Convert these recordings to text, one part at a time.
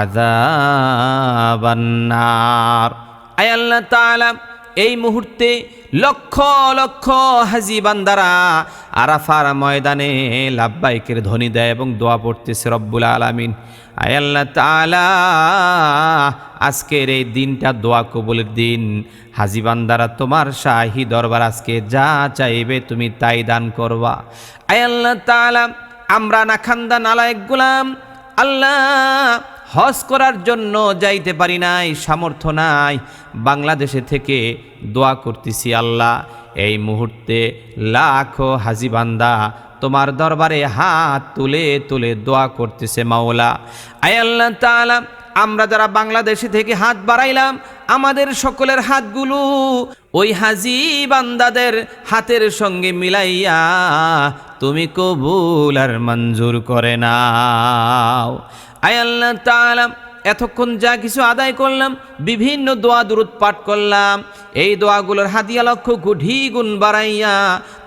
আদাবান্নার আয় আল্লাহ এই মুহূর্তে লক্ষ লক্ষ হাজি বান্দারা আরাফার ময়দানে লাভবাইকের ধ্বনি দেয় এবং দোয়া পড়তেছে রব্বুল আলমিন। আয়াল্লা তালা আজকের এই দিনটা দোয়া কবুলের দিন। হাজি বান্দারা, তোমার শাহী দরবার আজকে যা চাইবে তুমি তাই দান করবা। আয়াল্লা তালা আমরা নাখান্দা নালায়ক গুলাম, আল্লাহ হজ করার জন্য যাইতে পারি নাই, সামর্থ্য নাই। বাংলাদেশে থেকে দোয়া করতেছি, আল্লাহ, এই মুহূর্তে লাখো হাজি বান্দা তোমার দরবারে হাত তুলে তুলে দোয়া করতেছে মাওলা। আয় আল্লাহ তালা আমরা যারা বাংলাদেশে থেকে হাত বাড়াইলাম আমাদের সকলের হাতগুলো ওই হাজি বান্দাদের হাতের সঙ্গে মিলাইয়া তুমি কবুল আর মঞ্জুর করে নাও। আয় আল্লাহ তাআলা এতক্ষণ যা কিছু আদায় করলাম, বিভিন্ন দোয়া দুরুদ পাঠ করলাম। এই দোয়াগুলোর হাদিয়া লক্ষ গুঢি গুণ বাড়াইয়া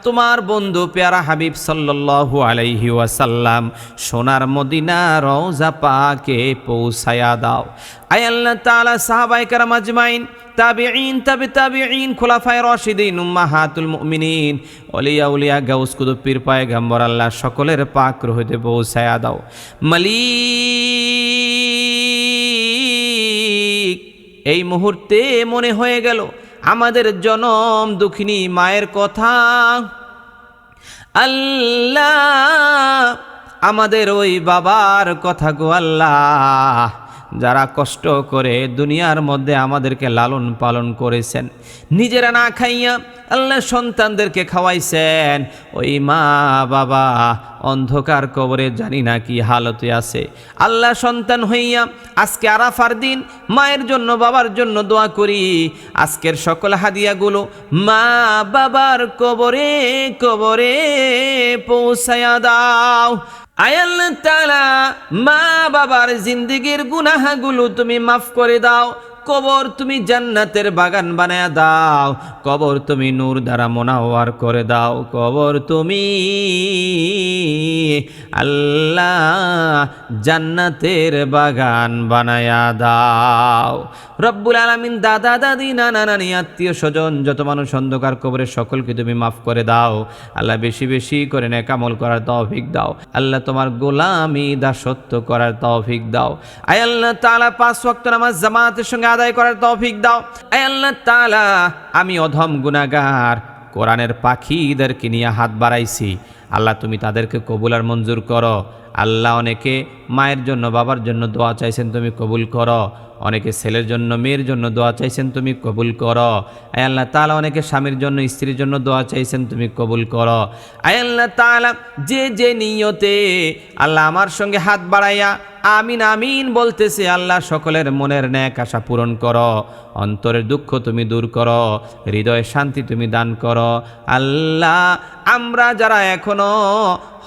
তোমার বন্ধু পেয়ারা হাবিব সাল্লাল্লাহু আলাইহি ওয়াসাল্লাম সোনার মদিনা রওজা পাকে পৌঁছায়া দাও। আয় আল্লাহ তাআলা, সাহাবায়ে কেরাম আজমাইন, তাবিঈন, তাবি তাবিঈন, খোলাফায়ে রাশিদিন, উম্মাহাতুল মুমিনিন ওলিয়া উলিয়া, গাউস কুতুব পীর পায়গাম্বর, আল্লাহ সকলের পাক রহতে পৌঁছায়া দাও। মালিক এই মুহূর্তে মনে হয়ে গেল আমাদের জনম দুঃখিনী মায়ের কথা। আল্লাহ, আমাদের ওই বাবার কথা গো আল্লাহ। যারা কষ্ট করে দুনিয়ার মধ্যে আমাদেরকে লালন পালন করেছেন, নিজেরা না খাইয়া আল্লাহ সন্তানদেরকে খাওয়াইছেন। ওই মা বাবা অন্ধকার কবরে জানি না কি হালতে আছে। আল্লাহ সন্তান হইয়া আজকে আরাফার দিন, মায়ের জন্য, বাবার জন্য দোয়া করি। আজকের সকল হাদিয়াগুলো মা বাবার কবরে কবরে পৌঁছায়া দাও। আয়াল তালা মা বাবার জিন্দিগির গুনাহাগুলো তুমি মাফ করে দাও। কবর তুমি জান্নাতের বাগান বানায়া দাও। কবর তুমি নূর দ্বারা মোনাওয়ার করে দাও। কবর তুমি আল্লাহ জান্নাতের বাগান বানায়া দাও। রব্বুল আলামিন দাদা, দাদি, নানা, নানি, আত্মীয়, স্বজন, যত মানুষ অন্ধকার কবরের সকলকে তুমি মাফ করে দাও। আল্লাহ বেশি বেশি করে নেকামল করার তৌফিক দাও। আল্লাহ তোমার গোলামি দাসত্ব করার তৌফিক দাও। আয় আল্লাহ তাআলা, পাঁচ ওয়াক্ত নামাজ জামাতের সঙ্গে আদায় করার তৌফিক দাও। আয় আল্লাহ তাআলা, আমি অধম গুনাহগার। কোরআনের পাখিদেরকে নিয়ে হাত বাড়াইছি। আল্লাহ, তুমি তাদেরকে কবুল আর মঞ্জুর করো। আল্লাহ, অনেকে মায়ের জন্য, বাবার জন্য দোয়া চাইছেন, তুমি কবুল করো। অনেকে ছেলের জন্য, মেয়ের জন্য দোয়া চাইছেন, তুমি কবুল করো। আয় আল্লাহ তালা অনেকে স্বামীর জন্য, স্ত্রীর জন্য দোয়া চাইছেন, তুমি কবুল করো। আয় আল্লাহ তালা যে যে নিয়তে আল্লাহ আমার সঙ্গে হাত বাড়াইয়া আমিন আমিন বলতেছে, আল্লাহ সকলের মনের ন্যাক আশা পূরণ করো, অন্তরের দুঃখ তুমি দূর করো, হৃদয়ে শান্তি তুমি দান করো। আল্লাহ, আমরা যারা এখনও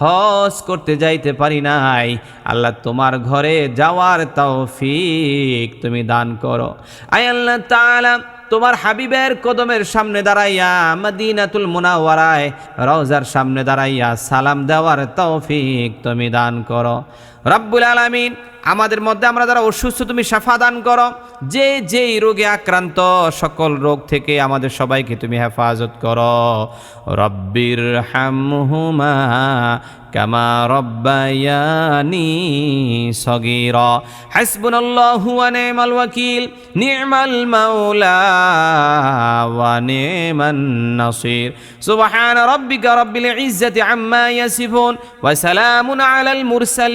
হজ করতে যাইতে পারি নাই, আল্লাহ তোমার ঘরে যাওয়ার তৌফিক তুমি দান করো। আয় আল্লাহ তাআলা তোমার হাবিবের কদমের সামনে দাঁড়াইয়া মদিনাতুল মুনাওয়ারায়, রওজার সামনে দাঁড়াইয়া সালাম দেওয়ার তৌফিক তুমি দান করো। রব্বুল আলামিন, আমাদের মধ্যে আমরা যারা অসুস্থ, তুমি সাফা দান করো। যে যেই রোগে আক্রান্ত, সকল রোগ থেকে আমাদের সবাইকে তুমি হেফাজত করো। রব্বির হামহুমা কামা রব্বায়ানি সগীরা। হাসবুনাল্লাহু ওয়া নি'মাল ওয়াকিল, নি'মাল মাওলা ওয়া নি'মান নাসির। সুবহান রাব্বিকা রাব্বিল ইজ্জাতি আম্মা ইয়াসিফুন ওয়া সালামুন আলাল মুরসালিন।